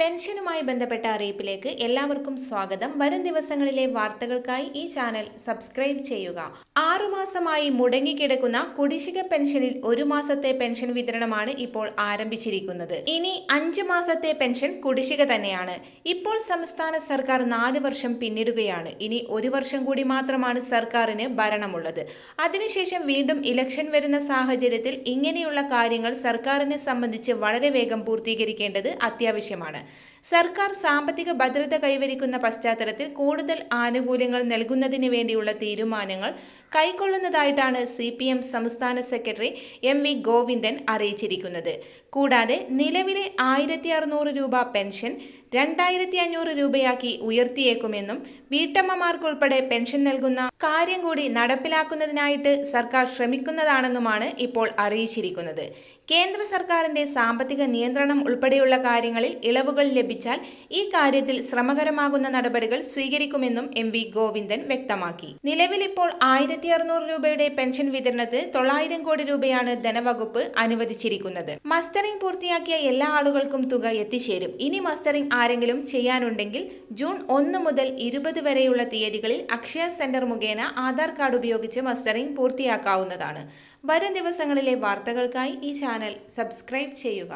പെൻഷനുമായി ബന്ധപ്പെട്ട അറിയിപ്പിലേക്ക് എല്ലാവർക്കും സ്വാഗതം. വരും ദിവസങ്ങളിലെ വാർത്തകൾക്കായി ഈ ചാനൽ സബ്സ്ക്രൈബ് ചെയ്യുക. ആറുമാസമായി മുടങ്ങിക്കിടക്കുന്ന കുടിശ്ശിക പെൻഷനിൽ ഒരു മാസത്തെ പെൻഷൻ വിതരണമാണ് ഇപ്പോൾ ആരംഭിച്ചിരിക്കുന്നത്. ഇനി അഞ്ചു മാസത്തെ പെൻഷൻ കുടിശ്ശിക തന്നെയാണ്. ഇപ്പോൾ സംസ്ഥാന സർക്കാർ നാല് വർഷം പിന്നിടുകയാണ്. ഇനി ഒരു വർഷം കൂടി മാത്രമാണ് സർക്കാരിന് ഭരണമുള്ളത്. അതിനുശേഷം വീണ്ടും ഇലക്ഷൻ വരുന്ന സാഹചര്യത്തിൽ ഇങ്ങനെയുള്ള കാര്യങ്ങൾ സർക്കാരിനെ സംബന്ധിച്ച് വളരെ വേഗം പൂർത്തീകരിക്കേണ്ടത് അത്യാവശ്യമാണ്. സർക്കാർ സാമ്പത്തിക ഭദ്രത കൈവരിക്കുന്ന പശ്ചാത്തലത്തിൽ കൂടുതൽ ആനുകൂല്യങ്ങൾ നൽകുന്നതിന് വേണ്ടിയുള്ള തീരുമാനങ്ങൾ കൈക്കൊള്ളുന്നതായിട്ടാണ് സി പി എം സംസ്ഥാന സെക്രട്ടറി എം വി ഗോവിന്ദൻ അറിയിച്ചിരിക്കുന്നത്. കൂടാതെ നിലവിലെ ആയിരത്തി രൂപ പെൻഷൻ രണ്ടായിരത്തി അഞ്ഞൂറ് രൂപയാക്കി ഉയർത്തിയേക്കുമെന്നും വീട്ടമ്മമാർക്കുൾപ്പെടെ പെൻഷൻ നൽകുന്ന കാര്യം കൂടി നടപ്പിലാക്കുന്നതിനായിട്ട് സർക്കാർ ശ്രമിക്കുന്നതാണെന്നുമാണ് ഇപ്പോൾ അറിയിച്ചിരിക്കുന്നത്. കേന്ദ്ര സർക്കാരിന്റെ സാമ്പത്തിക നിയന്ത്രണം ഉൾപ്പെടെയുള്ള കാര്യങ്ങളിൽ ഇളവുകൾ ലഭിച്ചാൽ ഈ കാര്യത്തിൽ ശ്രമകരമാകുന്ന നടപടികൾ സ്വീകരിക്കുമെന്നും എം വി ഗോവിന്ദൻ വ്യക്തമാക്കി. നിലവിൽ ഇപ്പോൾ ആയിരത്തി അറുന്നൂറ് രൂപയുടെ പെൻഷൻ വിതരണത്തിന് തൊള്ളായിരം കോടി രൂപയാണ് ധനവകുപ്പ് അനുവദിച്ചിരിക്കുന്നത്. മസ്റ്ററിംഗ് പൂർത്തിയാക്കിയ എല്ലാ ആളുകൾക്കും തുക എത്തിച്ചേരും. ഇനി മസ്റ്ററിംഗ് ആരെങ്കിലും ചെയ്യാനുണ്ടെങ്കിൽ ജൂൺ ഒന്ന് മുതൽ ഇരുപത് വരെയുള്ള തീയതികളിൽ അക്ഷയ സെന്റർ മുഖേന ആധാർ കാർഡ് ഉപയോഗിച്ച് മസ്റ്ററിംഗ് പൂർത്തിയാക്കാവുന്നതാണ്. വരും ദിവസങ്ങളിലെ വാർത്തകൾക്കായി ഈ ചാനൽ സബ്സ്ക്രൈബ് ചെയ്യുക.